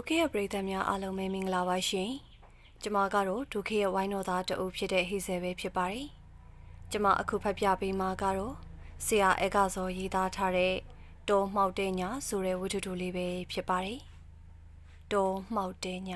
ဒုက္ခရဲ့ပရိသတ်များအားလုံးပဲမင်္ဂလာပါရှင်။ကျမကတော့ဒုက္ခရဲ့ဝိုင်းတော်သားတအုပ်ဖြစ်တဲ့ဟိဆယ်ပဲဖြစ်ပါတယ်။ကျမအခုဖတ်ပြပေးမှာကတော့ဆရာအကစောရေးသားထားတဲ့တောမှောက်တဲ့ညဆိုတဲ့ဝတ္ထုတူလေးပဲဖြစ်ပါတယ်။တောမှောက်တဲ့ည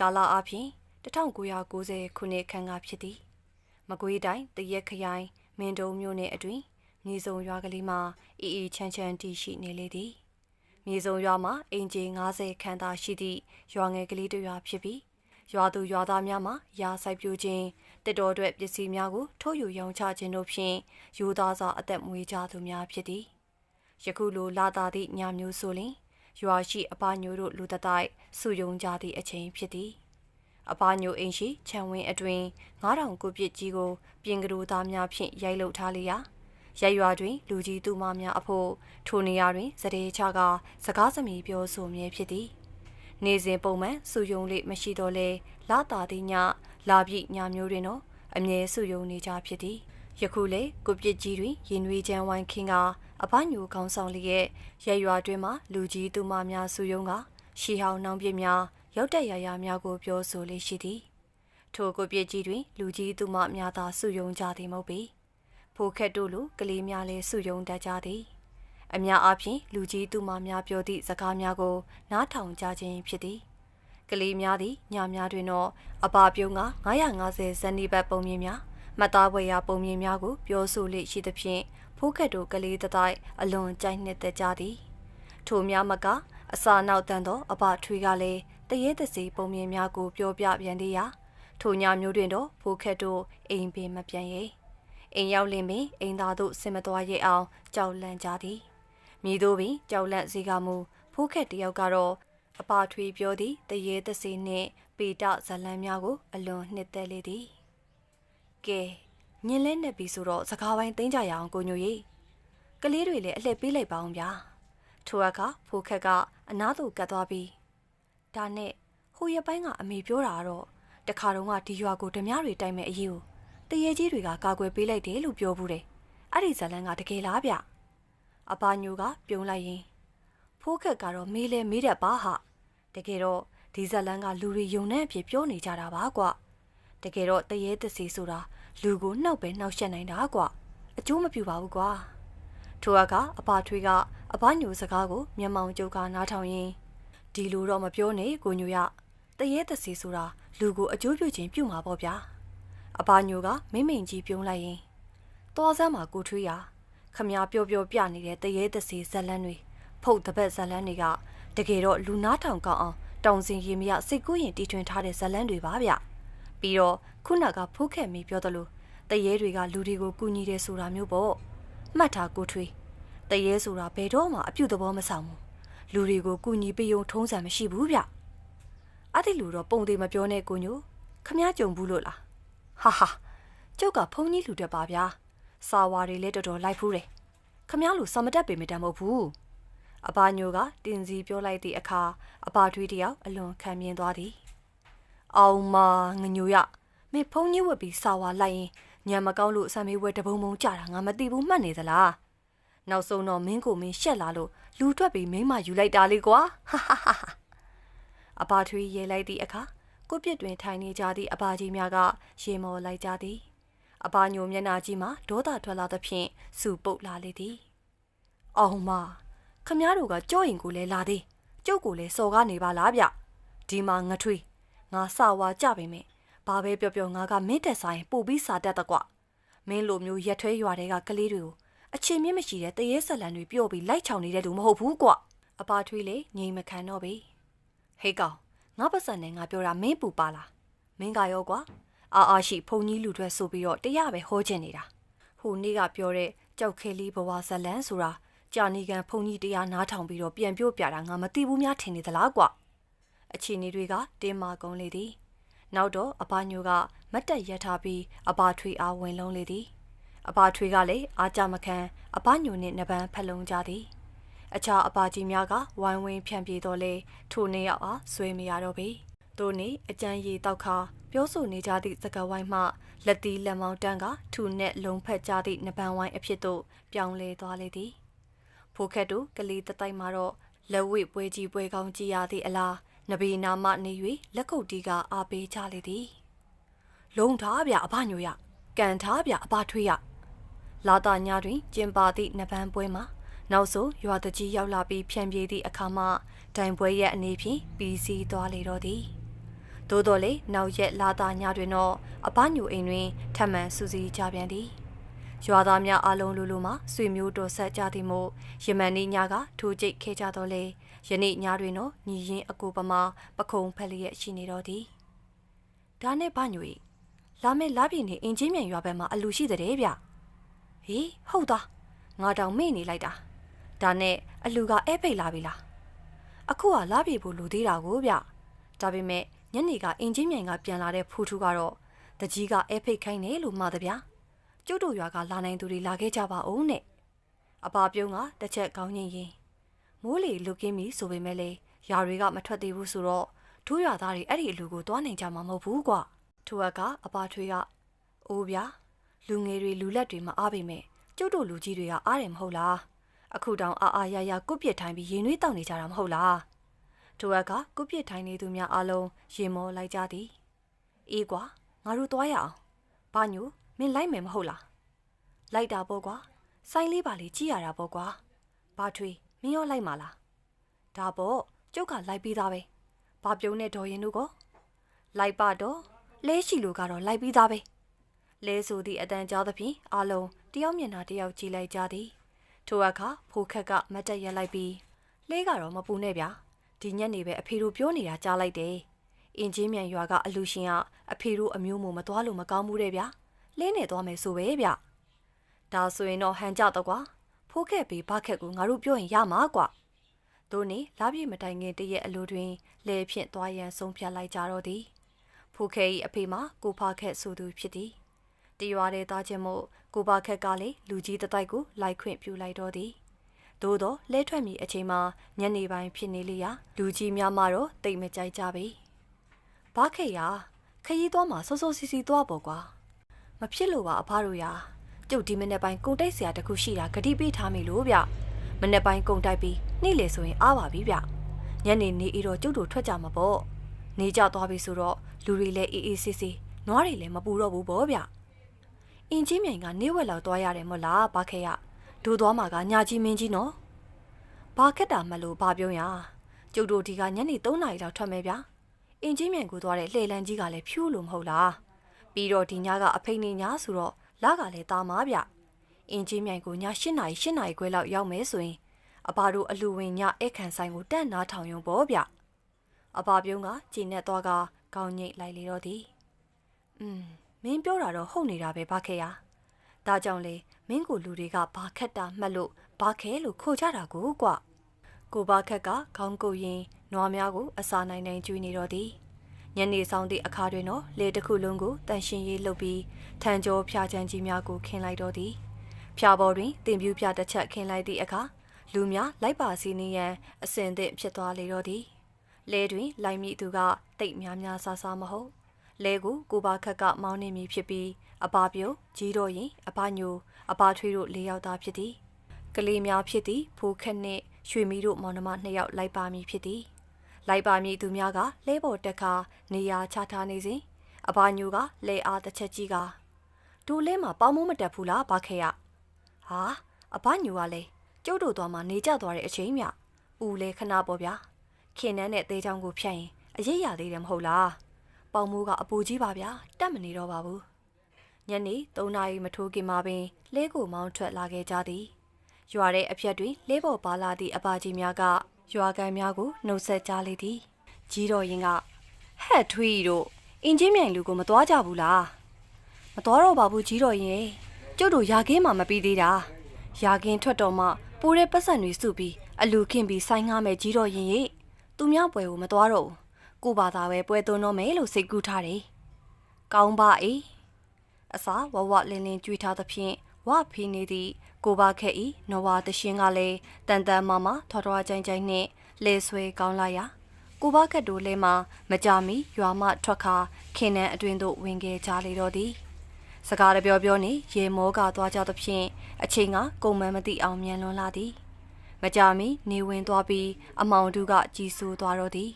ချိန်ကာလအပြင်1990ခုနှစ်ခန့်ကဖြစ်သည်မကွေးတိုင်းတရက်ခရိုင်မင်းတုံမြို့နယ်အတွင်းမြေစုံရွာကလေးမှာအီအီချမ်းချမ်းတည်ရှိနေလေသည်မြေစုံရွာမှာအင်ဂျီ90ခန်းသာရှိသည့်ရွာငယ်ကလေးတစ်ရွာဖြစ်ပြီးရွာသူရွာသားများမှာရာဆိုင်ပြိုခြင်းတစ်တော်အတွက်ပစ္စည်းများကိုထိုးယူရောင်းချခြင်းတို့ဖြင့်ယူသားစွာအသက်မွေးကြသူများဖြစ်သည်ယခုလိုလာတာသည့်ညမျိုးဆိုလင် ရွာရှိအပညိုတို့လူတတိုက်စုယုံကြသည့်အချိန်ဖြစ်သည်အပညိုအိမ်ရှိခြံဝင်းအတွင်9000ကိုပြစ်ကြီးကို ပြင်ကလေးသားများဖြင့်ရိုက်လုထားလျာရိုက်ရွာတွင် လူကြီးသူမများအဖို့ထိုနေရာတွင်စတဲ့ချကစကားစမီပြောဆိုမြဲဖြစ်သည်နေစဉ်ပုံမှန်စုယုံလေးမရှိတော့လဲလာတာသည့်ညလာပြည့်ညမျိုးတွင်တော့အမြဲစုယုံနေကြဖြစ်သည်ယခုလေကိုပြစ်ကြီးတွင်ရင်နွေးချမ်းဝိုင်းခင်းက အပညိုကောင်းဆောင်လေးရဲ့ရဲရွာတွင်မှလူကြီးသူမများစုယုံကရှီဟောင်းနှောင်းပြစ်များရောက်တဲ့ရာရာများကိုပြောဆိုလေးရှိသည်ထိုကိုပြစ်ကြီးတွင် လူကြီးသူမများသာစုယုံကြသည်မဟုတ်ပေဖိုခက်တို့လိုကလေးများလည်းစုယုံတတ်ကြသည်အများအားဖြင့်လူကြီးသူမများပြောသည့်စကားများကို နားထောင်ကြခြင်းဖြစ်သည်ကလေးများသည်ညများတွင်တော့အပါပြုံးက950ဇန်နီဘတ်ပုံမြင်များမသားဝေရာပုံမြင်များကိုပြောဆိုလေ့ရှိသဖြင့် ဖိုးခက်တို့ကလေးတတိုက်အလွန်ကြိုက်နှစ်သက်ကြသည်ထိုများမကအစာနောက်တန်သောအဘထွေးကလည်းတရေတစီပုံမြင်များကိုပြောပြပြန်သေးရာထိုညမျိုးတွင်တော့ဖိုးခက်တို့အိမ်ပင်မပြန်ရဲအိမ်ရောက်လင်ပင်အိမ်သားတို့ဆင်မသွားရဲအောင်ကြောက်လန့်ကြသည်မိတို့ပင်ကြောက်လန့်စေကမူဖိုးခက်တယောက်ကတော့အပါထွေပြောသည်တရေတစီနှင့်ပေတဇလန်းများကို အလွန်နှစ်သက်လေသည်ကဲ ညင်လဲနဲ့ပြီဆိုတော့စကားပိုင်းသိမ်းကြရအောင်ကိုညိုကြီးကလေးတွေလည်းအလှည့်ပေးလိုက်ပါအောင်ဗျာထိုအခါဖိုးခက်ကအနားသို့ကတ်သွားပြီးဒါနဲ့ဟိုရပိုင်းကအမေပြောတာကတော့တခါတုန်းကဒီရွာကိုဓမြတွေတိုက်မဲ့အရေးကိုတရေကြီးတွေကကာကွယ်ပေးလိုက်တယ်လို့ပြောဘူးတယ်အဲ့ဒီဇလန်းကတကယ်လားဗျအပါညိုကပြုံးလိုက်ရင်ဖိုးခက်ကတော့မေးလဲမေးတတ်ပါဟာတကယ်တော့ဒီဇက်လန်ကလူတွေယုံတဲ့အဖြစ်ပြောနေကြတာပါကွာတကယ်တော့တရေတစီဆိုတာ လူကိုနှောက်ပဲနှောက်ရှက်နိုင်တာကွာအကျိုးမပြူပါဘူးကွာထိုအကအပါထွေးကအပညိုစကားကိုမျက်မှောင်ကျုပ်ကနားထောင်ရင်းဒီလိုတော့မပြောနဲ့ကိုညိုရတရေတစီဆိုတာလူကိုအကျိုးပြုခြင်းပြုမှာပေါ့ဗျာအပညိုကမိမ့်မိန်ကြီးပြုံးလိုက်ရင်သွားစမ်းမှာကိုထွေးရခမ ्या ပျော်ပျော်ပြနေတဲ့တရေတစီဇက်လန်းတွေဖုတ်တပတ်ဇလန်းတွေကတကယ်တော့လူနာထောင်ကောင်းအောင်တောင်စင်ရီမရစိတ်ကူးရင်တီထွင်ထားတဲ့ဇလန်းတွေပါဗျ ပြီးတော့ခုနကဖိုးခက်မီပြောသလိုတရေတွေကလူတွေကိုကူညီတယ်ဆိုတာမျိုးပေါ့မှတ်ထားကိုထွေးတရေဆိုတာဘယ်တော့မှအပြုတ်သဘောမဆောင်ဘူးလူတွေကိုကူညီပေးုံထုံးစံမရှိဘူးဗျအဲ့ဒီလူတော့ပုံသေးမပြောနဲ့ကိုညိုခမ ्या ကြုံဘူးလို့လားဟာဟာကျုပ်ကဖုန်းကြီးလူတက်ပါဗျာစာဝါတွေလည်းတော်တော်လိုက်ဖူးတယ်ခမ ्या လူစမတက်ပေမတမ်းမဟုတ်ဘူးအဘညိုကတင်စီပြောလိုက်သည့်အခါအဘထွေးတယောက်အလွန်ခံမြင်သွားသည်။ အောင်မငညိုရမင်းဖုန်းကြီးဝက်ပြီးစာဝါလိုက်ရင်ညံမကောင်းလို့ဆံမေးဝဲတပုံပုံကြတာငါမသိဘူးမှတ်နေသလား။နောက်ဆုံးတော့မင်းကိုမင်းရှက်လာလို့လူထွက်ပြီးမင်းမယူလိုက်တာလေကွာ။ဟာဟာဟာအဘထွေးရဲလိုက်သည့်အခါကိုပြစ်တွင်ထိုင်နေကြသည့်အဘကြီးများကရေမော်လိုက်ကြသည်။အဘညိုမျက်နှာကြီးမှာဒေါသထွက်လာသဖြင့်စူပုတ်လာလေသည်။အောင်မခမားတို့ကကြော့ရင်ကိုလည်းလာသေးကျုပ်ကိုလည်းစော်ကားနေပါလားဗျဒီမှာငထွေး ငါစာဝါကြပေမဲ့ဘာပဲပြောပြောငါကမင်းတက်ဆိုင်ပို့ပြီးစာတတ်တကွမင်းလိုမျိုးရက်ထွဲရွာတွေကကလေးတွေကိုအချင်းမြင့်မရှိတဲ့တရေဆက်လန်တွေပြော့ပြီးလိုက်ချောင်နေတဲ့လူမဟုတ်ဘူးကွအပါထွေးလေငိမ်မခံတော့ပြီဟေးကောင်ငါပတ်စံနဲ့ငါပြောတာမင်းပူပါလားမင်းကရောကွာအာအာရှိဖုန်ကြီးလူတွေဆိုပြီးတော့တရားပဲဟောချင်နေတာဟိုနေ့ကပြောတဲ့ကြောက်ခဲလေးဘဝဇလန်းဆိုတာကြာနေကန်ဖုန်ကြီးတရားနားထောင်ပြီးတော့ပြန်ပြော့ပြတာငါမသိဘူးများထင်နေသလားကွ အခြေအနေတွေကတင်းမာကုန်လေသည်နောက်တော့အဘညိုကမတ်တက်ရက်ထားပြီးအဘထွေအားဝင်လုံးလေသည်အဘထွေကလည်းအားကြမခံအဘညိုနှင့်နှပန်းဖက်လုံးကြသည် အခြားအဘကြီးများကဝိုင်းဝန်းဖြန့်ပြေတော့လေထိုနေရောက်အားဆွေးမရတော့ပေသူနေအကြမ်းရည်တောက်ခါပြောဆိုနေကြသည့်စကားဝိုင်းမှလက်တီလက်မောင်းတန်းကထူနဲ့လုံဖက်ကြသည့်နှပန်းဝိုင်းအဖြစ်သို့ပြောင်းလဲသွားလေသည်ဖိုခက်တို့ကလေးတတိုက်မှာတော့လက်ဝိပွဲကြီးပွဲကောင်းကြည်ရသည့်အလား နဗီနာမနေ၍လက်ကုပ်တီးကအားပေးကြလေသည်လုံထားဗျအဘညိုရကန်ထားဗျအဘထွေးရလာတာညတွင်ကျင်ပါသည့်နပန်းပွဲမှာနောက်ဆိုရွာတကြီးရောက်လာပြီးဖြန့်ပြေးသည့်အခါမှတိုင်ပွဲရဲ့အနေဖြင့်ပြီးစီးသွားလေတော့သည်သို့တော်လေနောက်ရက်လာတာညတွင်တော့အဘညိုအိမ်တွင်ထပ်မံစူးစီးကြပြန်သည်ရွာသားများအလုံးလူလူမှဆွေမျိုးတော်ဆက်ကြသည်မို့ယမန်နေ့ညကထိုးကျိတ်ခဲ့ကြတော့လေ ယနေ့ညတွင်တော့ညီရင်အကိုပမာပခုံဖက်လျက်ရှိနေတော့သည်ဒါနဲ့ဗညွေလာမယ့်လာပြည်နေအင်ဂျင်မြန်ရွာဘက်မှာအလူရှိတဲ့ဗျဟေးဟုတ်သားငါတောင်မေ့နေလိုက်တာဒါနဲ့အလူကအဲဖိတ်လာပြီလားအခုကလာပြည်ဖို့လူသေးတာကိုဗျဒါပေမဲ့ညနေကအင်ဂျင်မြန်ကပြန်လာတဲ့ဖူထူကတော့တကြီးကအဲဖိတ်ခိုင်းတယ်လို့မှားတယ်ဗျာကျုပ်တို့ရွာကလာနိုင်သူတွေလာခဲ့ကြပါဦးနဲ့အပါပြုံးကတစ်ချက်ကောင်းငင်ရင် မိုးလေလုကင်းပြီဆိုပေမဲ့လေယာတွေကမထွက်သေးဘူးဆိုတော့ဒိုးရွာသားတွေအဲ့ဒီအလူကိုသွားနိုင်ကြမှာမဟုတ်ဘူးကွာထိုအကအပါထွေးကအိုးဗျာလူငယ်တွေလူလက်တွေမအားပေမဲ့ကျုပ်တို့လူကြီးတွေကအားတယ်မဟုတ်လားအခုတောင်အာအာရရကုတ်ပြစ်ထိုင်ပြီးရင်နှွေးတောက်နေကြတာမဟုတ်လားထိုအကကုတ်ပြစ်ထိုင်နေသူများအလုံးရင်မောလိုက်ကြသည်အေးကွာငါတို့သွားရအောင်ဘာညိုမင်းလိုက်မယ်မဟုတ်လားလိုက်တာပေါ့ကွာဆိုင်လေးပါလေးကြည့်ရတာပေါ့ကွာဘာထွေး မင်းရောလိုက်မှာလားဒါပေါ့ကျုပ်ကလိုက်ပြီးသားပဲဘာပြုံးနဲ့ဒေါ်ရင်တို့ကလိုက်ပါတော့လဲရှိလို့ကတော့လိုက်ပြီးသားပဲလဲဆိုသည့်အတန်ကြားသဖြင့်အလုံးတယောက်မျက်နှာတယောက်ကြည့်လိုက်ကြသည်ထိုအခါဖိုခက်ကမတ်တက်ရက်လိုက်ပြီးလဲကတော့မပူနဲ့ဗျာဒီညက်နေပဲအဖေတို့ပြောနေတာကြားလိုက်တယ်အင်ဂျင်မြန်ရွာကအလူရှင်ကအဖေတို့အမျိုးမို့မသွားလို့မကောင်းဘူးတဲ့ဗျာလင်းနေသွားမယ်ဆိုပဲဗျဒါဆိုရင်တော့ဟန်ကြတော့ကွာ ဖိုးခဲ့ပြီးဘခက်ကိုငါတို့ပြောရင်ရမှာကွာတို့နေလာပြေမတိုင်ခင်တရက်အလိုတွင်လဲဖြင့်သွားရန်ဆုံးဖြတ်လိုက်ကြတော့သည်ဖိုးခဲ၏အဖေမှာကိုဖခက်ဆိုသူဖြစ်သည်တရွာတဲ့သားချင်းမို့ကိုဖခက်ကလည်းလူကြီးတတိုက်ကိုလိုက်ခွင့်ပြုလိုက်တော့သည်သို့တော့လဲထွက်မီအချိန်မှာညနေပိုင်းဖြစ်နေလေရာလူကြီးများမှတော့တိတ်မကြိုက်ကြပေဘာခေရခရီးသွားမှာစောစောစီစီသွားပေါ့ကွာမဖြစ်လို့ပါအဖတို့ရာ ကျုပ်ဒီမနေ့ပိုင်းကုံတိုက်ဆရာတခုရှိတာဂတိပေးထားမိလို့ဗျမနေ့ပိုင်းကုံတိုက်ပြီးနေ့လေဆိုရင်အားပါပြီဗျညနေနေဤတော့ကျုပ်တို့ထွက်ကြမှာပေါ့နေကြသွားပြီဆိုတော့လူတွေလည်းအေးအေးဆေးဆေးနွားတွေလည်းမပူတော့ဘူးပေါ့ဗျအင်ကြီးမြိုင်ကနေဝက်လောက်သွားရတယ်မို့လားဘာခေရဒူသွားမှာကညာကြီးမင်းကြီးနော်ဘာခက်တာမလို့ဘာပြောရကျုပ်တို့ဒီကညနေ3နာရီလောက်ထွက်မယ်ဗျအင်ကြီးမြိုင်ကိုသွားတဲ့လှေလန်းကြီးကလည်းဖြူးလို့မဟုတ်လားပြီးတော့ဒီညကအဖိတ်နေညဆိုတော့ လကလည်းတာမားဗျအင်ကြီးမြိုင်ကိုည8နာရီ8နာရီခွဲလောက်ရောက်မယ်ဆိုရင်အဘတို့အလူဝင်ညဧကန်ဆိုင်ကိုတန့်နာထောင်ရုံပေါ့ဗျအဘပြုံးကကြည်နဲ့သွားကကောင်းညိတ်လိုက်လေတော့သည်อืมမင်းပြောတာတော့ဟုတ်နေတာပဲဘာခဲရဒါကြောင့်လေမင်းကိုလူတွေကဘာခက်တာမှတ်လို့ဘာခဲလို့ခိုကြတာကိုကွကိုဘာခက်ကခေါင်းကုတ်ရင်နွားများကိုအစာနိုင်နိုင်ကျွေးနေတော့သည် ညနေဆောင်သည့်အခါတွင်တော့လေတစ်ခုလုံးကိုတန်ရှင်ရေးလုပ်ပြီးထန်ကျော်ဖြာချမ်းကြီးများကိုခင်းလိုက်တော့သည်ဖြာပေါ်တွင်တင်ပြူပြတစ်ချက်ခင်းလိုက်သည့်အခါလူများလိုက်ပါစီနေရန်အစင်သင့်ဖြစ်သွားလေတော့သည်လဲတွင်လိုက်မိသူကတိတ်များများဆာဆာမဟုတ်လဲကိုကိုပါခက်ကမောင်းနေမည်ဖြစ်ပြီးအပါပြုတ်ကြီးတော့ရင်အပညိုအပါထွေးတို့လေးယောက်သားဖြစ်သည်ကလေးများဖြစ်သည်ဖိုးခက်နှင့်ရွှေမီတို့မောင်နှမနှစ်ယောက်လိုက်ပါမည်ဖြစ်သည် လိုက်ပါမည်သူများကလဲပေါ်တက်ခါနေရာချထားနေစဉ်အဘညိုကလဲအားတစ်ချက်ကြီးကဒူလဲမှာပေါင်းမိုးမတက်ဘူးလားဘာခဲရဟာအဘညိုကလဲကျုပ်တို့သွားမှနေကြသွားတဲ့အချိန်မြဦးလဲခဏပေါ့ဗျာခင်နန်းနဲ့သေးချောင်းကိုဖြတ်ရင်အရေးရသေးတယ်မဟုတ်လားပေါင်မိုးကအပူကြီးပါဗျာတက်မနေတော့ပါဘူးညနေ3နာရီမထိုးခင်မှာပင်လဲကိုမောင်းထွက်လာခဲ့ကြသည်ရွာတဲ့အဖြက်တွင်လဲပေါ်ပါလာသည့်အပါကြီးများက ရွာကန်များကိုနှုတ်ဆက်ကြလေသည်ကြီးတော်ရင်ကဟဲ့ထွေးတို့အင်ဂျင်မြိုင်လူကိုမသွားကြဘူးလားမသွားတော့ပါဘူးကြီးတော်ရင်ကျုပ်တို့ရာခင်းမှမပြီးသေးတာရာခင်းထွက်တော့မှပိုးတဲ့ပတ်စံတွေစုပြီးအလူခင်းပြီးဆိုင်ငားမဲ့ကြီးတော်ရင်ရေသူများပွဲကိုမသွားတော့ဘူးကိုဘာသာပဲပွဲသွန်းတော့မယ်လို့စိတ်ကူးထားတယ်။ကောင်းပါအေးအစာဝဝလင်းလင်းကြွေထားသဖြင့်ဝဖီးနေသည့် ကိုပါခက်ဤနဝတရှင်ကလည်းတန်တန်မာမာထွားထွားကြိုင်ကြိုင်နှင့်လဲဆွဲကောင်းလာရာကိုပါခက်တို့လဲမှာမကြမီရွာမထွက်ခါခင်းနှံအတွင်သို့ဝင်ခဲ့ကြလေတော့သည်စကားတပြောပြောနေရေမောကသွားကြသဖြင့်အချိန်ကကုန်မမသိအောင်မြန်လွန်လာသည်မကြမီနေဝင်သွားပြီးအမောင်တူကကြီးဆူသွားတော့သည်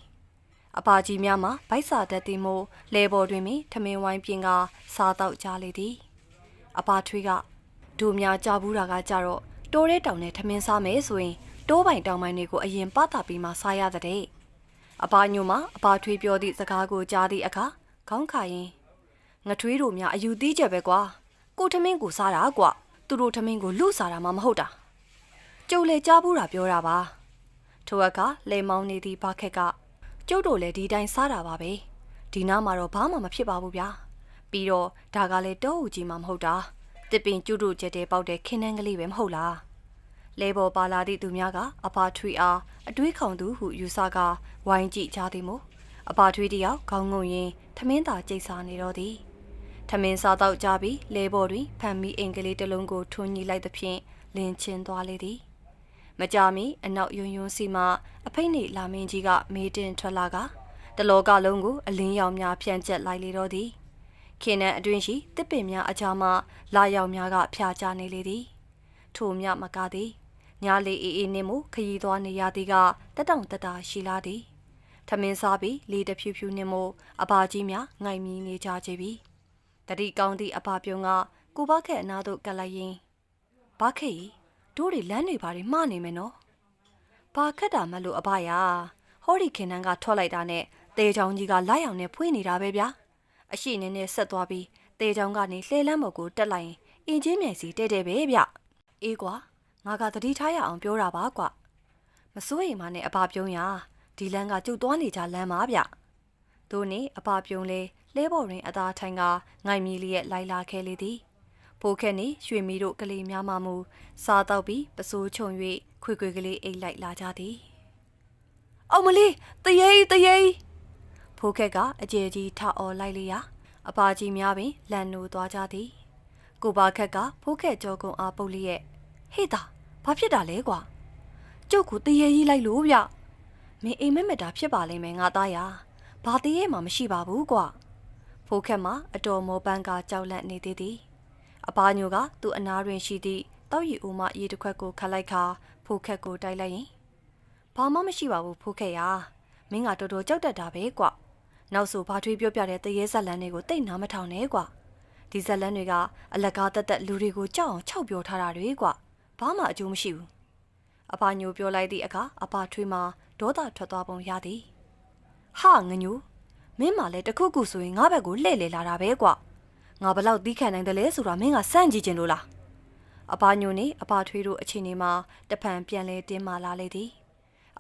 အပါကြီးများမှာဗိုက်စာတက်သည်မို့လဲပေါ်တွင်မီထမင်းဝိုင်းပြင်ကစားတော့ကြလေသည်အပါထွေးက ဒူများကြဘူးတာကကြတော့တိုးတဲ့တောင်နဲ့ထမင်းစားမယ်ဆိုရင်တိုးပိုင်တောင်ပိုင်တွေကိုအရင်ပတ်တာပြီးမှစားရတဲ့အပါညိုမှာအပါထွေးပြောသည့်စကားကိုကြားသည့်အခါခေါင်းခါရင်ငထွေးတို့များအယူသီးချက်ပဲကွာကိုထမင်းကိုစားတာကွာသူတို့ထမင်းကိုလူစားတာမှမဟုတ်တာကျုပ်လည်းကြားဘူးတာပြောတာပါထိုအခါလေမောင်းနေသည့်ဘာခက်ကကျုပ်တို့လည်းဒီတိုင်းစားတာပါပဲဒီနားမှာတော့ဘာမှမဖြစ်ပါဘူးဗျာပြီးတော့ဒါကလည်းတောအူကြီးမှမဟုတ်တာ တစ်ပင်ကျုပ်တို့ချက်တဲ့ပေါက်တဲ့ခင်းနှန်းကလေးပဲမဟုတ်လားလဲပေါ်ပါလာသည့်သူများကအဖာထွေအားအတွေးခေါင်သူဟုယူဆကဝိုင်းကြည့်ကြသည်မို့အဖာထွေတယောက်ခေါင်းငုံရင်ထမင်းသာကြိတ်စားနေတော့သည်ထမင်းစားတော့ကြပြီးလဲပေါ်တွင်ဖန်မီအင်္ဂလိတစ်လုံးကိုထွန်းညီလိုက်သဖြင့်လင်းချင်းသွားလေသည်မကြမီအနောက်ယွန်းယွန်းစီမှအဖိတ်နေလာမင်းကြီးကမေးတင်ထွက်လာကတလောကလုံးကိုအလင်းရောင်များဖြန့်ကျက်လိုက်လေတော့သည် ခင်းနှံအတွင်းရှိတစ်ပင်များအကြားမှလာရောက်များကဖျားချနေလေသည်ထိုမြမကသည်ညာလီအေးအေးနှင့်မူခရီးသွားနေရသည်ကတက်တောင့်တက်တာရှိလာသည်ထမင်းစားပြီးလေတဖြူဖြူနှင့်မူအဘာကြီးများငိုင်မီနေကြကြပြီတတိကောင်းသည့်အဘာပြုံကကိုဘခက်အနာသို့ကပ်လိုက်ရင်ဘခက်တို့တွေလမ်းတွေဘာတွေမှားနေမယ်နော်ဘာခက်တာမလို့အဘရာဟောဒီခင်နန်းကထွက်လိုက်တာနဲ့တေချောင်းကြီးကလိုက်အောင်နဲ့ဖွေးနေတာပဲဗျာ အရှိနေနဲ့ဆက်သွားပြီးတေချောင်းကနေလှဲလန်းဘော်ကိုတက်လိုက်ရင်အင်ချင်းမြိုင်စီတဲ့တဲ့ပဲဗျအေးကွာငါကတတိထားရအောင်ပြောတာပါကွမစိုးရိမ်မနဲ့အဘပြုံးရဒီလန်းကကျုပ်သွားနေကြလမ်းပါဗျတို့နေအဘပြုံးလဲလဲဘော်ရင်အသားထိုင်ကငိုင်မီလေးရဲ့လိုက်လာခဲ့လေသည်ဖိုးခက်နေရွှေမီတို့ကလေးများမှမူစားတော့ပြီးပစိုးချုံ၍ခွေခွေကလေးအိတ်လိုက်လာကြသည်အောင်မလေးတရေတရေ ဖိုးခက်ကအကျယ်ကြီးထအော်လိုက်လေရာအပါကြီးများပင်လန်နိုသွားကြသည်ကိုပါခက်ကဖိုးခက်ကြောကုံအားပုတ်လျက်ဟေ့တာဘာဖြစ်တာလဲကွာကျုပ်ကတရေကြီးလိုက်လို့ဗျမင်းအိမ်မက်မက်တာဖြစ်ပါလိမ့်မယ်ငါသားရဘာတရေမှမရှိပါဘူးကွာဖိုးခက်မှာအတော်မောပန်းကကြောက်လန့်နေသေးသည်အပါညိုကသူ့အနားတွင်ရှိသည့်တောက်ရီဦးမရေတစ်ခွက်ကိုခတ်လိုက်ခါဖိုးခက်ကိုတိုက်လိုက်ရင်ဘာမှမရှိပါဘူးဖိုးခက်ရမင်းကတော်တော်ကြောက်တတ်တာပဲကွ နောက်ဆိုဘာထွေးပြောပြတဲ့တရေဇက်လန်းတွေကိုတိတ်နာမထောင်နဲ့ကွဒီဇက်လန်းတွေကအလကားတက်တက်လူတွေကိုကြောက်အောင်ခြောက်ပြောထားတာတွေကွဘာမှအကျိုးမရှိဘူးအဖညိုပြောလိုက်သည့်အခါအဖထွေးမှာဒေါသထွက်သွားပုံရသည်ဟာငညိုမင်းမလည်းတခုခုဆိုရင်ငါဘက်ကိုလှည့်လေလာတာပဲကွငါဘလောက်သီးခံနိုင်တယ်လဲဆိုတာမင်းကစမ်းကြည့်ချင်လို့လားအဘညိုနေအဘထွေးတို့အချိန်ဒီမှာတဖန်ပြန်လဲတင်းမာလာလေသည်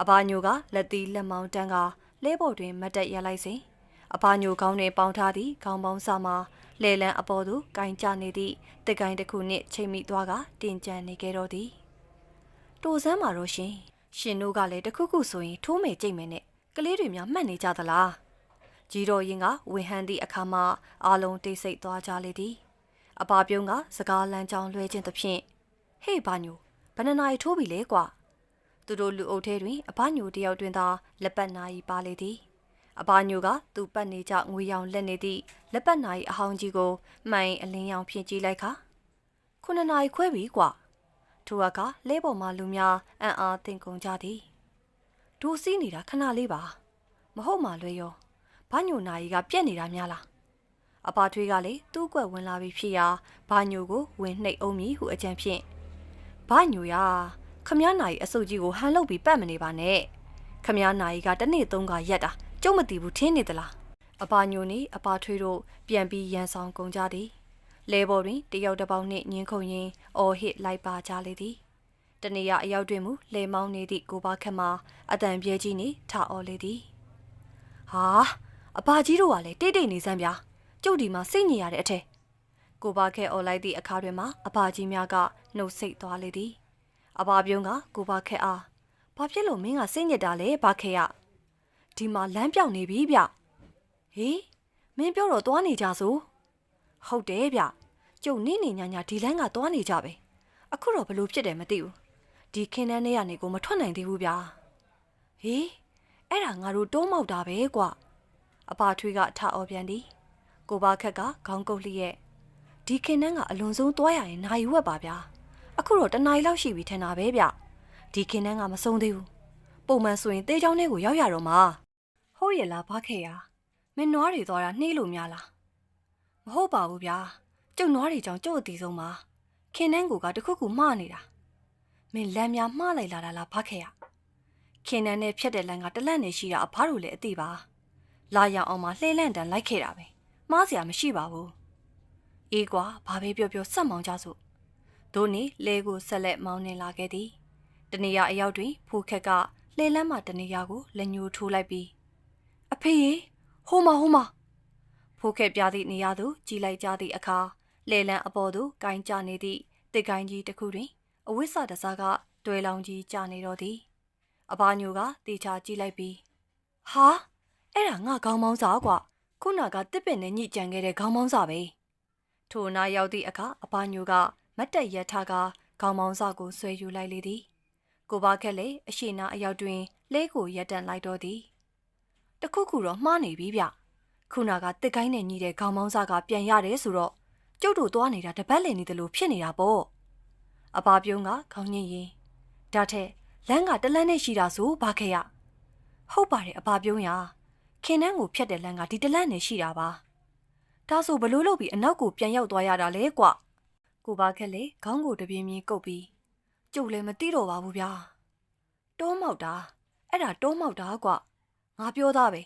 အဘညိုကလက်သီးလက်မောင်းတန်းကလဲပေါ်တွင်မတ်တက်ရလိုက်စဉ် အဘညိုကောင်းတွင်ပေါင်ထားသည့်ခေါင်းပေါင်းစာမှာလဲလန်းအပေါ်သို့ကင်ကြနေသည့်တက်ကိုင်းတစ်ခုနှင့်ချိန်မိသွားကတင်ကြံနေကြတော့သည်တိုစမ်းမှာတော့ရှင်ရှင်တို့ကလည်းတခုခုဆိုရင်ထိုးမယ်ကြိတ်မယ်နဲ့ကလေးတွေများမှတ်နေကြသလားကြီးတော်ရင်ကဝင်ဟန်သည့်အခါမှာအာလုံးတိတ်ဆိတ်သွားကြလေသည်အပါပြုံးကစကားလမ်းကြောင်းလွှဲခြင်းသဖြင့်ဟေ့ဘာညိုဘယ်နှနာရီထိုးပြီလဲကွာသူတို့လူအုပ်ထဲတွင်အဘညိုတယောက်တွင်သာလက်ပတ်နာရီပါလေသည် အဘညိုကသူ့ပတ်နေကြငွေရောင်လက်နေသည့်လက်ပတ်နာရီအဟောင်းကြီးကိုမှန်အလင်းရောင်ဖြင့်ကြည့်လိုက်ခါခုနှစ်နာရီခွဲပြီကွာထိုအခါလဲပေါ်မှာလူများအံ့အားသင်ကုန်ကြသည်ဒူစီးနေတာခဏလေးပါမဟုတ်မှလွဲရောဘာညိုနာရီကပြက်နေတာများလားအပါထွေးကလေသူ့ကွက်ဝင်လာပြီးဖြစ်ရာဘာညိုကိုဝင်နှိပ်အောင်မည်ဟုအကြံဖြင့်ဘာညိုရခမည်းနာရီအစုပ်ကြီးကိုဟန်လုပ်ပြီးပတ်မနေပါနဲ့ခမည်းနာရီကတနေ့သုံးကရက်တာ ကျုံမတီဘူးထင်းနေသလားအပါညိုနေအပါထွေးတို့ပြန်ပြီးရန်ဆောင်ကုန်ကြသည်လဲပေါ်တွင်တယောက်တစ်ပေါက်နှင့်ညင်းခုန်ရင်းအော်ဟစ်လိုက်ပါကြလေသည်တနေရအရောက်တွင်မူလေမောင်းနေသည့်ကိုပါခက်မှာအတန်ပြဲကြီးနေထအော်လေသည်ဟာအဘကြီးတို့ကလည်းတိတ်တိတ်နေစမ်းဗျာကျုပ်ဒီမှာစိတ်ညစ်ရတဲ့အထက်ကိုပါခဲအော်လိုက်သည့်အခါတွင်မှအဘကြီးများကနှုတ်ဆိတ်သွားလေသည်အဘပြုံးကကိုပါခဲအားဘာဖြစ်လို့မင်းကစိတ်ညစ်တာလဲဘာခဲရ ဒီမှာလမ်းပြောင်နေပြီဗျဟေးမင်းပြောတော့သွားနေကြဆိုဟုတ်တယ်ဗျကျုပ်နေနေညာညာဒီလမ်းကသွားနေကြပဲအခုတော့ဘလို့ဖြစ်တယ်မသိဘူးဒီခင်းနှန်းထဲကနေကိုမထွက်နိုင်သေးဘူးဗျဟေးအဲ့ဒါငါတို့တိုးမောက်တာပဲကွာအဖထွေးကထအော်ပြန်သည်ကိုပါခက်ကခေါင်းကုပ်လျက်ဒီခင်းနှန်းကအလွန်ဆုံးသွားရရင်နိုင်ဝက်ပါဗျာအခုတော့တနားရီလောက်ရှိပြီထင်တာပဲဗျဒီခင်းနှန်းကမဆုံးသေးဘူးပုံမှန်ဆိုရင်တေးချောင်းထဲကိုရောက်ရတော့မှာ ဟုတ်ရဲ့လားဘာခဲ့ရမင်းနွားတွေသွားတာနှေးလို့များလားမဟုတ်ပါဘူးဗျာကျုပ်နွားတွေကြောင့်ကျုပ်အတီဆုံးပါခင်းနှန်းကိုကတခုခုမှားနေတာမင်းလမ်းများမှားလိုက်လာတာလားဘာခဲ့ရခင်းနှန်းနဲ့ဖြတ်တဲ့လမ်းကတလန့်နေရှိတာအဖားတို့လည်းအသိပါလာရအောင်မှလှဲလန့်တန်လိုက်ခဲ့တာပဲမှားစရာမရှိပါဘူးအေးကွာဘာပဲပြောပြောစက်မောင်ကြစို့ဒို့နေလဲကိုဆက်လက်မောင်းနေလာခဲ့သည်တနေရအရောက်တွင်ဖိုးခက်ကလှဲလန်းမှတနေရကိုလက်ညှိုးထိုးလိုက်ပြီးအ ဖေရေဟိုမဟိုမဖိုးခက်ပြသည့်နေရာသို့ကြီးလိုက်ကြသည့်အခါလဲလန်းအပေါ်သို့ဂိုင်းကျနေသည့်တစ်ကိုင်းကြီးတစ်ခုတွင်အဝိဆတစားကတွယ်လောင်ကြီးကျနေတော့သည်အဘညိုကတေချာကြည့်လိုက်ပြီးဟာအဲ့ဒါငါခေါင်းမောင်းစားကွာခုနကတစ်ပင်နဲ့ညှိကြံခဲ့တဲ့ခေါင်းမောင်းစားပဲထိုနာရောက်သည့်အခါအဘညိုကမတ်တက်ရထားကခေါင်းမောင်းစားကိုဆွဲယူလိုက်လေသည်ကိုပါခက်လေအရှိနာအရောက်တွင်လဲကိုရက်တန်လိုက်တော့သည် တခုခုတော့မှားနေပြီဗျခုနကတစ်ကိုင်းနဲ့ညီတဲ့ခေါင်းမောင်းစားကပြန်ရတယ်ဆိုတော့ကျုပ်တို့သွားနေတာတပတ်လည်နေတယ်လို့ဖြစ်နေတာပေါ့အဘပြုံးကခေါင်းညင်ရင်ဒါထက်လမ်းကတလန်းနဲ့ရှိတာဆိုဘာခဲ့ရဟုတ်ပါတယ်အဘပြုံးရခင်နှန်းကိုဖြတ်တဲ့လမ်းကဒီတလန်းနဲ့ရှိတာပါဒါဆိုဘလို့လို့ပြီးအနောက်ကိုပြန်ရောက်သွားရတာလေကွကိုပါခက်လေခေါင်းကိုတပြင်းပြင်းကုတ်ပြီးကျုပ်လည်းမသိတော့ပါဘူးဗျာတိုးမောက်တာအဲ့ဒါတိုးမောက်တာကွ ငါပြောသားပဲ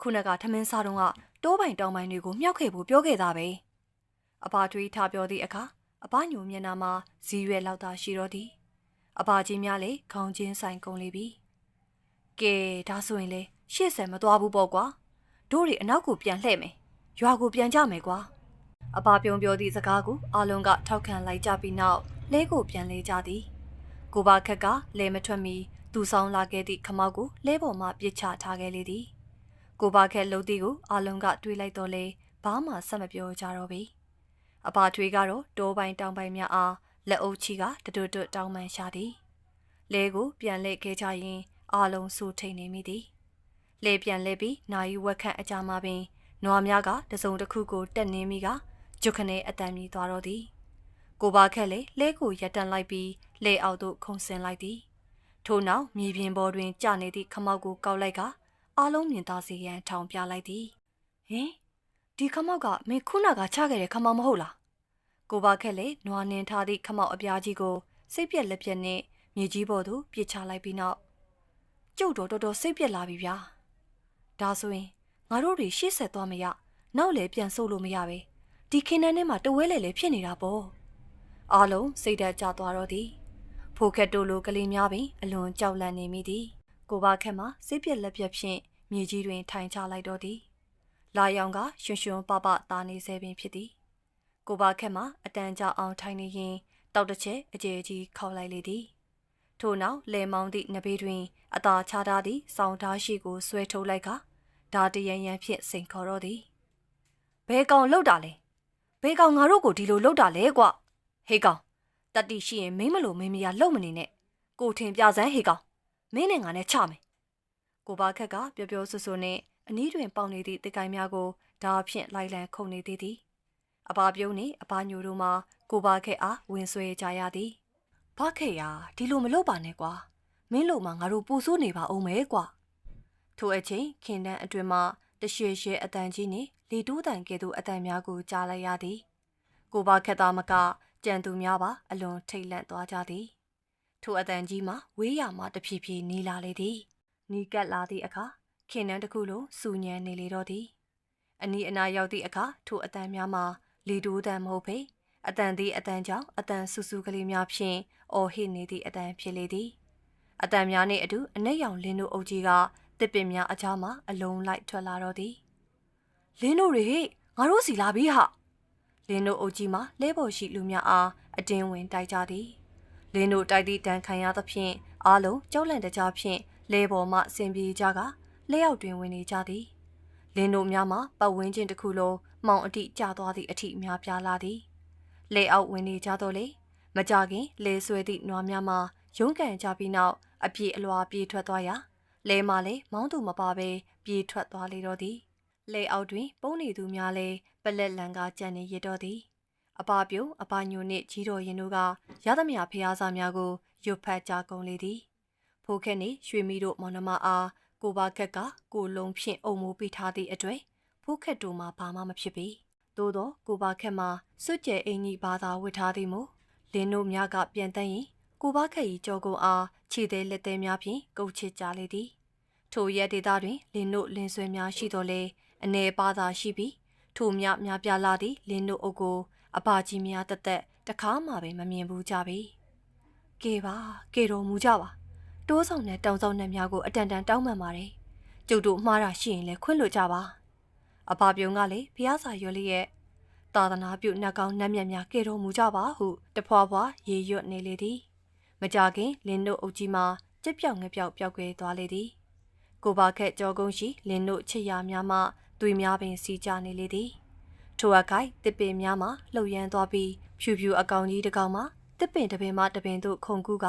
ခုနကထမင်းစားတော့ကတိုးပိုင်တောင်ပိုင်တွေကိုမြောက်ခဲ့ဖို့ပြောခဲ့တာပဲအဘထွေးထားပြောသည့်အခါအဘညိုမျက်နှာမှာဇီးရွယ်လောက်သာရှိတော့သည်အဘကြီးများလည်းခေါင်းချင်းဆိုင်ကုန်လေပြီကဲဒါဆိုရင်လေရှေ့ဆက်မသွားဘူးပေါ့ကွာတို့တွေအနောက်ကိုပြန်လှည့်မယ်ရွာကိုပြန်ကြမယ်ကွာအဘပြုံပြောသည့်စကားကိုအလုံးကထောက်ခံလိုက်ကြပြီးနောက်လဲကိုပြန်လဲကြသည်ကိုဘခက်ကလဲမထွက်မီ သူဆောင်လာခဲ့သည့်ခမောက်ကိုလဲပေါ်မှပြစ်ချထားခဲ့လေသည်ကိုဘခက်လှုပ်သည်ကိုအလုံးကတွေးလိုက်တော့လေဘာမှဆက်မပြောကြတော့ပြီအဘထွေးကတော့တိုးပိုင်တောင်ပိုင်များအားလက်အုပ်ချီကတတွတ်တွတ်တောင်းပန်ရှာသည်လဲကိုပြန်လှည့်ခဲ့ကြရင်အလုံးဆူထိန်နေမိသည်လေပြန်လဲပြီးနိုင်ဝက်ခန့်အကြမှာပင်နွားများကတစုံတစ်ခုကိုတက်နေမိကဂျုခနဲအတန်မြည်သွားတော့သည်ကိုပါခက်လေလဲကိုရက်တန်လိုက်ပြီးလေအောက်သို့ခုန်ဆင်းလိုက်သည် ထို့နောက်မြေပြင်ပေါ်တွင်ကျနေသည့်ခမောက်ကိုကောက်လိုက်ကအားလုံးမြင်သာစေရန်ထောင်ပြလိုက်သည်ဟင်ဒီခမောက်ကမင်းခုနကချခဲ့တဲ့ခမောက်မဟုတ်လားကိုပါခက်လေနွားနှင်းထားသည့်ခမောက်အပြားကြီးကိုစိတ်ပြက်လက်ပြက်နဲ့မြေကြီးပေါ်သို့ပြစ်ချလိုက်ပြီးနောက်ကျုပ်တော်တော်တော်စိတ်ပြက်လာပြီဗျာဒါဆိုရင်ငါတို့တွေရှေ့ဆက်သွားမရနောက်လည်းပြန်ဆုပ်လို့မရပဲဒီခင်းနှန်းထဲမှာတဝဲလေလေဖြစ်နေတာပေါ့အားလုံးစိတ်ဓာတ်ကျသွားတော့သည် ဖိုခက်တိုလိုကလေးများပင် အလွန်ကြောက်လန့်နေမိသည်ကိုပါခက်မှာစိတ်ပြက်လက်ပြက်ဖြင့်မြေကြီးတွင် ထိုင်ချလိုက်တော့သည်လာရောင်ကရွှွှွှွပပသားနေစေပင်ဖြစ်သည်ကိုပါခက်မှာအတန်ကြာအောင်ထိုင်နေရင်တောက်တစ်ချက်အကျယ်ကြီးခေါက်လိုက်လေသည်ထို့နောက်လေမောင်းသည့်နဘေးတွင် အသာချထားသည့်စောင်းသားရှိကိုဆွဲထုတ်လိုက်ကဒါတရန်ရန်ဖြင့်စိန်ခေါ်တော့သည်ဘဲကောင်လှုပ်တာလဲဘဲကောင်ငါတို့ကိုဒီလိုလှုပ်တာလဲကွဟေးကောင် တတိရှိရင်မင်းမလို့မင်းမရလှုပ်မနေနဲ့ကိုထင်ပြစမ်းဟေးကောင်မင်းနဲ့ငါနဲ့ချမယ်ကိုပါခက်ကပျော်ပျော်ဆူဆူနဲ့အနီးတွင်ပေါင်နေသည့်တကိုင်းများကိုဒါဖြင့်လိုက်လံခုန်နေသေးသည်အဘာပြုံးနှင့်အဘာညိုတို့မှကိုပါခက်အားဝင်ဆွဲကြရသည်ဘခေရာဒီလိုမလုပ်ပါနဲ့ကွာမင်းလိုမှငါတို့ပူဆိုးနေပါအောင်မဲကွာထိုအချိန်ခင်တန်းအတွင်မှတရွှေရွှေအတန်ကြီးနှင့်လေတိုးတန်ကဲ့သို့အတန်များကိုကြားလိုက်ရသည်ကိုပါခက်သားမက ကြံသူများပါအလွန်ထိတ်လန့်သွားကြသည်ထိုအတန်ကြီးမှာဝေးရမှတဖြည်းဖြည်းနေလာလေသည်နီးကပ်လာသည့်အခါခင်နန်းတစ်ခုလုံးစူညံနေလေတော့သည်အနီးအနားရောက်သည့်အခါထိုအတန်များမှာလေတိုးတန်မဟုတ်ပေအတန်သည်အတန်ကြောင့်အတန်ဆူဆူကလေးများဖြင့်အော်ဟစ်နေသည့်အတန်ဖြစ်လေသည်အတန်များနှင့်အတူအနက်ရောင်လင်းတို့အုပ်ကြီးကတစ်ပင်များအကြားမှအလုံးလိုက်ထွက်လာတော့သည်လင်းတို့တွေဟေ့ငါတို့စီလာပြီဟာ လင်းတို့အုပ်ကြီးမှလဲပေါ်ရှိလူများအားအတင်းဝင်တိုက်ကြသည်လင်းတို့တိုက်သည့်တန်ခံရသဖြင့်အားလုံးကြောက်လန့်တကြားဖြင့်လဲပေါ်မှဆင်ပြေကြကလက်ရောက်တွင်ဝင်နေကြသည်လင်းတို့များမှာပတ်ဝန်းကျင်တစ်ခုလုံးမှောင်အတိကျသွားသည့်အထိများပြားလာသည်လက်အောက်ဝင်နေကြတော့လေမကြခင်လေဆွဲသည့်နွားများမှာရုံးကန်ကြပြီးနောက်အပြေအလွာပြေးထွက်သွားရာလဲမလဲမောင်းသူမပါဘဲပြေးထွက်သွားလေတော့သည်လေအောက်တွင် ပုံနေသူများလဲ ပလက်လန်ကကြံနေရတော့သည်အပပြုံအပညိုနှင့်ကြီးတော်ရင်တို့ကရသမျှဖျားစာများကိုရွတ်ဖတ်ကြကုန်လေသည်ဖိုးခက်နှင့်ရွှေမီတို့မောင်နှမအားကိုပါခက်ကကိုလုံးဖြင့်အုံမိုးပေးထားသည့်အတွေ့ဖိုးခက်တို့မှဘာမှမဖြစ်ပေသို့သောကိုပါခက်မှစွတ်ကျဲအင်ကြီးဘာသာဝတ်ထားသည်မို့လင်းတို့များကပြန်တန်းရင်ကိုပါခက်၏ကြောကုံအားခြေသေးလက်သေးများဖြင့်ကုတ်ချစ်ကြလေသည်ထိုရက်ဒေသတွင်လင်းတို့လင်းဆွဲများရှိတော်လဲအနေပါသာရှိပြီး ထိုများများပြားလာသည့်လင်းတို့အုပ်ကို အပါကြီးများတက်တက်တခါမှပဲမမြင်ဘူးကြပြီ။ကဲပါကဲတော်မူကြပါတိုးဆောင်တဲ့တောင်ဆောင်နဲ့များကိုအတန်တန်တောင်းပန်ပါတယ်။ကျုပ်တို့မှားတာရှိရင်လည်းခွင့်လွှတ်ကြပါ။အပါပြုံကလည်းဖျားစာရွက်လေးရဲ့သာသနာပြုနှက်ကောင်းနှက်မြက်များကဲတော်မူကြပါဟုတဖွာဖွာရေရွတ်နေလေသည်။မကြခင်လင်းတို့အုပ်ကြီးမှာကြက်ပြောင်ငပြောက်ပြောက်ကွဲသွားလေသည်။ကိုပါခက်ကြောကုန်းရှိလင်းတို့ချစ်ရများမှ သွေးများပင်စီကြနေလေသည်ထိုအခိုက်တစ်ပင်များမှလှုပ်ရမ်းသွားပြီးဖြူဖြူအကောင်ကြီးတစ်ကောင်မှတစ်ပင်တစ်ပင်မှတစ်ပင်သို့ခုန်ကူးက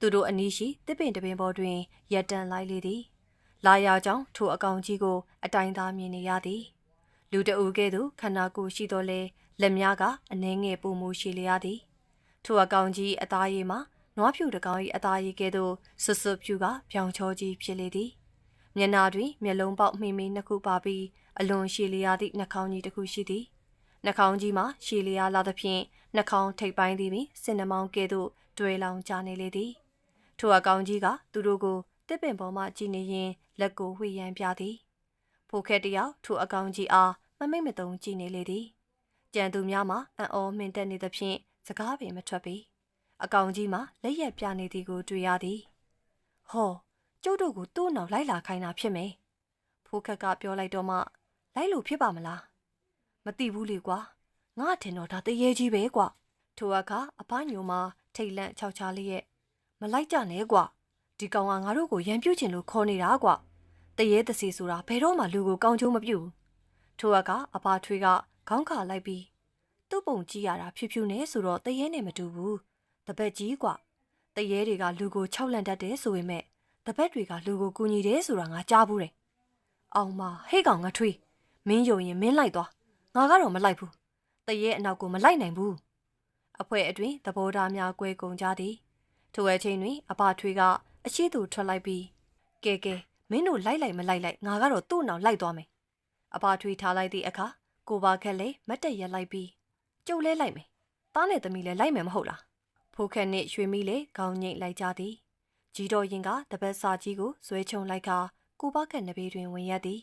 သူတို့အနီးရှိတစ်ပင်တစ်ပင်ပေါ်တွင်ရက်တန်လိုက်လေသည်လာရကြောင်းထိုအကောင်ကြီးကို အတိုင်းသားမြင်နေရသည် လူတအူကဲ့သို့ခန္ဓာကိုယ်ရှိတော်လဲလက်များကအနှဲငယ်ပုံမှုရှိလျားသည်ထိုအကောင်ကြီးအသားရည်မှာနွားဖြူတကောင်၏အသားရည်ကဲ့သို့ဆွဆွဖြူကပြောင်ချောကြီးဖြစ်လေသည်မျက်နာတွင်မျက်လုံးပေါက်မိမိနှစ်ခုပါပြီး အလွန်ရှည်လျားသည့်နှာခေါင်းကြီးတစ်ခုရှိသည်နှာခေါင်းကြီးမှာရှည်လျားလာသဖြင့်နှာခေါင်းထိပ်ပိုင်းသည်ပင်စင်နှမောင်းကဲ့သို့တွဲလောင်ကျနေလေသည်ထိုအကောင်ကြီးကသူတို့ကိုတစ်ပင်ပေါ်မှကြည်နေရင်လက်ကိုဝှေ့ရန်ပြသည်ဖိုခဲတယောက်ထိုအကောင်ကြီးအားမမိတ်မတုံကြည်နေလေသည်ကြံသူများမှာအံ့ဩမင်တက်နေသဖြင့်စကားပင်မထွက်ပေအကောင်ကြီးမှာလက်ရက်ပြနေသည်ကိုတွေ့ရသည်ဟောကျုပ်တို့ကိုသူ့နောက်လိုက်လာခိုင်းတာဖြစ်မယ်ဖိုးခက်ကပြောလိုက်တော့မှ လိုက်လို့ဖြစ်ပါမလားမသိဘူးလေကွာငါထင်တော့ဒါတရေကြီးပဲကွာထိုအခါအဖညိုမှာထိတ်လန့်ချောက်ချားလေးရဲ့မလိုက်ကြနဲ့ကွာဒီကောင်ကငါတို့ကိုရံပြုတ်ချင်လို့ခေါ်နေတာကွာတရေတစီဆိုတာဘယ်တော့မှလူကိုကောင်းချိုးမပြုတ်ထိုအခါအဖထွေးကခေါင်းခါလိုက်ပြီးသူ့ပုံကြည့်ရတာဖြူဖြူနဲ့ဆိုတော့တရေနဲ့မတူဘူးတပက်ကြီးကွာတရေတွေကလူကိုခြောက်လန့်တတ်တယ်ဆိုပေမဲ့တပက်တွေကလူကိုကူညီတယ်ဆိုတာငါကြားဘူးတယ်အောင်မဟဲ့ကောင်ငါထွေး မင်းယုံရင်မင်းလိုက်သွားငါကတော့မလိုက်ဘူးတရေအနောက်ကိုမလိုက်နိုင်ဘူးအဖွဲအတွင်သဘောထားများကွဲကုန်ကြသည်ထိုအချိန်တွင်အဘထွေးကအရှိသူထွက်လိုက်ပြီးကဲကဲမင်းတို့လိုက်လိုက်မလိုက်လိုက်ငါကတော့သူ့နောက်လိုက်သွားမယ်အဘထွေးထားလိုက်သည့်အခါကိုပါခက်လေမတ်တက်ရက်လိုက်ပြီးကျုပ်လဲလိုက်မယ်သားနဲ့သမီးလဲလိုက်မယ်မဟုတ်လားဖိုးခက်နှင့်ရွှေမီလဲခေါင်းငိတ်လိုက်ကြသည်ကြီးတော်ရင်ကတပတ်စာကြီးကိုဇွဲချုံလိုက်ကကိုပါခက်နဘေးတွင်ဝင်ရက်သည်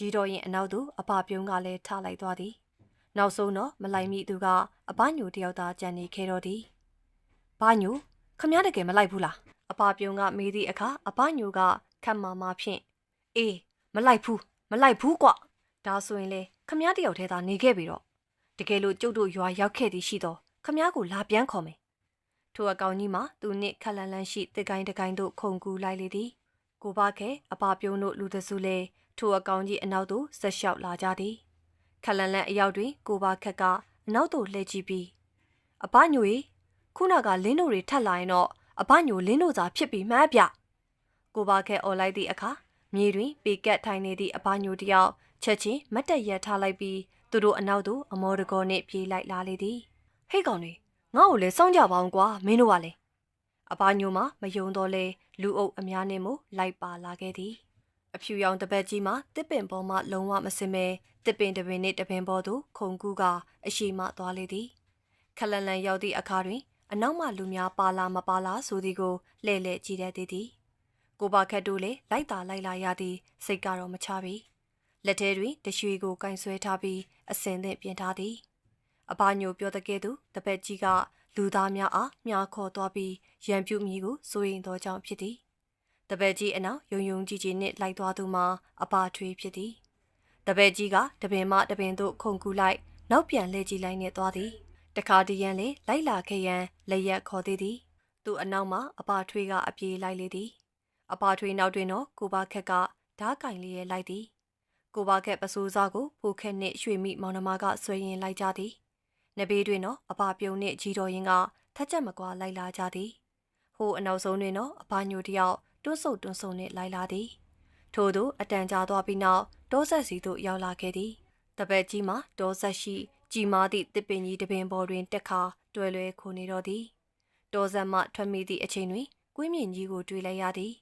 ကြီးတော်ရင်အနောက်သို့အပပြုံးကလည်းထားလိုက်သွားသည်နောက်ဆုံးတော့မလိုက်မိသူကအပညိုတယောက်သားကြံနေခဲ့တော့သည်ဘာညိုခမရတကယ်မလိုက်ဘူးလားအပပြုံးကမေးသည့်အခါအပညိုကခက်မာမာဖြင့်အေးမလိုက်ဘူးမလိုက်ဘူးကွဒါဆိုရင်လေခမရတယောက်တည်းသာနေခဲ့ပြီတော့တကယ်လို့ကျုပ်တို့ရွာရောက်ခဲ့သည်ရှိတော့ခမရကိုလာပြန်ခေါ်မယ်ထိုအကောင်ကြီးမှာသူနှင့်ခက်လန်လန်ရှိတစ်ကိုင်းတစ်ကိုင်းတို့ခုန်ကူလိုက်လေသည်ကိုဘခဲအပပြုံးတို့လူတစုလဲထိုအကောင်ကြီးအနောက်သို့ဆက်လျှောက်လာကြသည်ခလန်လန်အရောက်တွင် ကိုပါခက်ကအနောက်သို့လှည့်ကြည့်ပြီးအပညိုရီခုနကလင်းတို့တွေထက်လာရင်တော့အပညိုလင်းတို့သာဖြစ်ပြီးမှန်းပြကိုပါခက်អော်လိုက်သည့်အခါမြေတွင်ပေကက်ထိုင်နေသည့်အပညိုတယောက်ချက်ချင်းမတ်တက်ရက်ထားလိုက်ပြီးသူတို့အနောက်သို့အမောတကောနှင့်ပြေးလိုက်လာလေသည်ဟိတ်ကောင်တွေငါ့ကိုလည်းစောင့်ကြပါအောင်ကွာမင်းတို့ကလည်းအပညိုမှာမယုံတော့လဲလူအုပ်အများနဲ့မို့လိုက်ပါလာခဲ့သည် အဖြူရောင်တပတ်ကြီးမှာတစ်ပင်ပေါ်မှလုံးဝမစင်မဲတစ်ပင်တပင်နှင့်တပင်ပေါ်သို့ခုန်ကူးကအရှိမသွားလေသည်ခလန်လန်ရောက်သည့်အခါတွင် အနောက်မှလူများပါလာမပါလာဆိုသည်ကိုလှဲ့လှဲ့ကြည့်တတ်သည်သည်ကိုပါခတ်တို့လည်းလိုက်တာလိုက်လာရသည်စိတ်ကတော့မချပြီလက်ထဲတွင်တရွှေကိုကင်ဆွဲထားပြီးအစင်သင့်ပြင်ထားသည်အဘညိုပြောတဲ့ကဲ့သို့တပည့်ကြီးကလူသားများအားမြားခေါ်သွားပြီးရံပြုမိကိုစိုးရင်သောကြောင့်ဖြစ်သည် တပည့်ကြီးအနောက်ယုံယုံကြည်ကြည်နှင့်လိုက်သွားသူမှာအပါထွေးဖြစ်သည်တပည့်ကြီးကတပင်မတပင်သို့ခုန်ကူလိုက်နောက်ပြန်လှည့်ကြည့်လိုက်နှင့်သွားသည်တခါတရံလေလိုက်လာခဲ့ရန်လက်ရက်ခေါ်သေးသည်သူအနောက်မှာအပါထွေးကအပြေးလိုက်လေသည်အပါထွေးနောက်တွင်တော့ကိုပါခက်ကဓားကင်လေးရဲ့လိုက်သည်ကိုပါခက်ပစိုးစားကိုဖိုခက်နှင့်ရွှေမိမောင်နှမကဆွေရင်လိုက်ကြသည်နဘေးတွင်တော့အဘပြုံနှင့်ကြီးတော်ရင်ကထက်ချက်မကွာလိုက်လာကြသည်ဟိုအနောက်ဆုံးတွင်တော့အဘညိုတယောက် တွန်းဆုပ်တွန်းဆုပ်နှင့်လိုက်လာသည်ထို့သူအတန်ကြာသွားပြီးနောက်တောဆက်စီသို့ရောက်လာခဲ့သည်တပည့်ကြီးမှာတောဆက်ရှိကြီးမားသည့်တစ်ပင်ကြီးတစ်ပင်ပေါ်တွင်တက်ခါတွယ်လွယ်ခိုနေတော့သည်တောဆက်မှထွက်မိသည့်အချိန်တွင်ကွင်းမြင့်ကြီးကိုတွေ့လိုက်ရသည်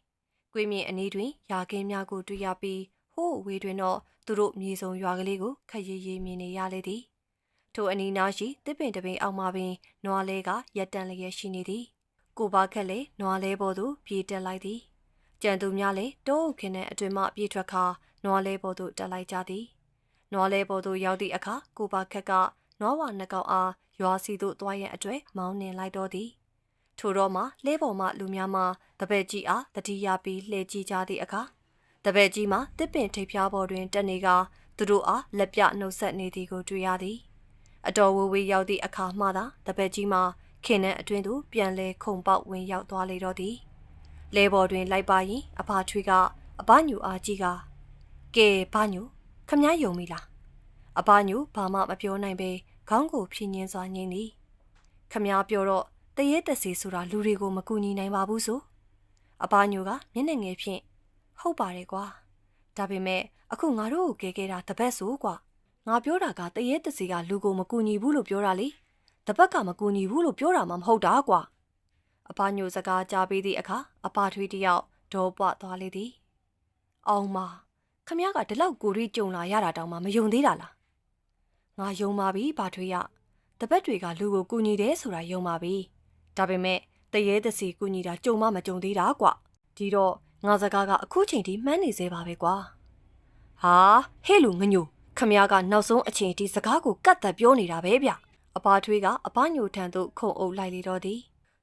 ကွင်းမြင့်အနီးတွင်ရာကင်းများကိုတွေ့ရပြီးဟိုးအဝေးတွင်တော့သူတို့မြေစုံရွာကလေးကိုခက်ရည်ရည်မြင်နေရလေသည်ထိုအနီးနားရှိတစ်ပင်တစ်ပင်အောက်မှာပင်နွားလဲကရက်တန်လျက်ရှိနေသည် ကိုပါခက်လေနွားလဲပေါ်သို့ပြေးတက်လိုက်သည်ကြံသူများလည်းတိုးခင်းတဲ့အတွင်မှပြေးထွက်ခါနွားလဲပေါ်သို့တက်လိုက်ကြသည်နွားလဲပေါ်သို့ရောက်သည့်အခါကိုပါခက်ကနွားဝါနှစ်ကောင်အားရွာစီသို့တွားရန်အတွက်မောင်းနှင်လိုက်တော့သည်ထိုတော့မှလဲပေါ်မှလူများမှတပည့်ကြီးအားတတိယပြီးလှည့်ကြည့်ကြသည့်အခါတပည့်ကြီးမှတစ်ပင်ထိပ်ဖျားပေါ်တွင်တက်နေကသူတို့အားလက်ပြနှုတ်ဆက်နေသည်ကိုတွေ့ရသည်အတော်ဝေးဝေးရောက်သည့်အခါမှသာတပည့်ကြီးမှ ခင်နှံအတွင်းသို့ပြန်လဲခုန်ပေါက်ဝင်ရောက်သွားလေတော့သည်လဲပေါ်တွင်လိုက်ပါရင်အဖထွေးကအဘညူအားကြီးကကဲဘညူခမည်းယုံပြီလားအဘညူဘာမှမပြောနိုင်ပဲခေါင်းကိုဖြင်းညင်းစွာငိမ့်သည်ခမည်းပြောတော့တရေတစီဆိုတာလူတွေကိုမကူညီနိုင်ပါဘူးဆိုအဘညူကမျက်နှာငယ်ဖြင့်ဟုတ်ပါတယ်ကွာဒါပေမဲ့အခုငါတို့ကိုကဲခဲ့တာတပတ်ဆိုကွာငါပြောတာကတရေတစီကလူကိုမကူညီဘူးလို့ပြောတာလေ တပတ်ကမကူညီဘူးလို့ပြောတာမှမဟုတ်တာကွာအဘညူစကားကြားပြီးသည့်အခါအဘထွေးတယောက်ဒေါ်ပွားသွားလေသည်အောင်မခမည်းကဒီလောက်ကိုရီကြုံလာရတာတောင်မှမယုံသေးတာလားငါယုံပါပြီဘာထွေးရတပတ်တွေကလူကိုကူညီတယ်ဆိုတာယုံပါပြီဒါပေမဲ့တရေတစီကူညီတာကြုံမှမကြုံသေးတာကွဒီတော့ငါစကားကအခုချိန်ထိမှန်းနေသေးပါပဲကွာဟာဟဲ့လူငညိုခမည်းကနောက်ဆုံးအချိန်ထိစကားကိုကတ်သက်ပြောနေတာပဲဗျ အဘထွေးကအဘညိုထံသို့ခုံအုပ်လိုက်လေတော့သည်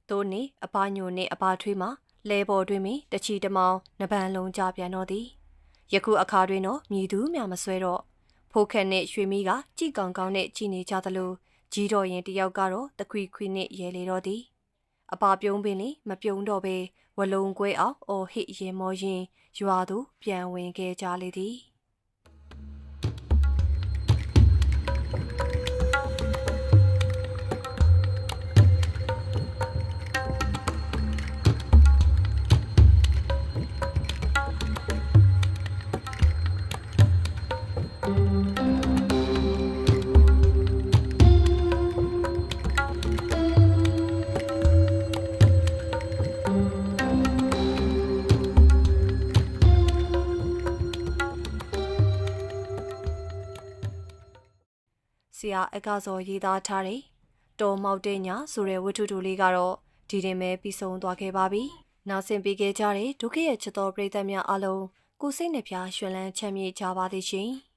သို့နေအဘညိုနှင့်အဘထွေးမှလဲပေါ်တွင်မီတချီတမောင်နပန်လုံးကြပြန်တော့သည်ယခုအခါတွင်တော့မြည်သူမြမဆွဲတော့ဖိုးခက်နှင့်ရွှေမီးကကြည်ကောင်ကောင်းနဲ့ကြည်နေကြသလိုကြီးတော်ရင်တယောက်ကတော့တခွီခွီနှင့်ရဲလေတော့သည်အပါပြုံးပင်လေမပြုံးတော့ပဲဝလုံးကွဲအောင်အော်ဟစ်ရင်မောရင်ရွာသူပြန်ဝင်ခဲ့ကြလေသည် ရာအကစောရေးသားထားတဲ့တော်မောက်တဲ့ညာဆိုတဲ့ဝတ္ထုတူလေးကတော့ဒီတင်ပဲပြီးဆုံးသွားခဲ့ပါပြီ။နောက်ဆင်ပေးခဲ့ကြတဲ့ဒုက္ခရဲ့ချစ်တော်ပရိသတ်များအားလုံးကိုစိတ်နှပြရွှင်လန်းချမ်းမြေ့ကြပါသည်ရှင်။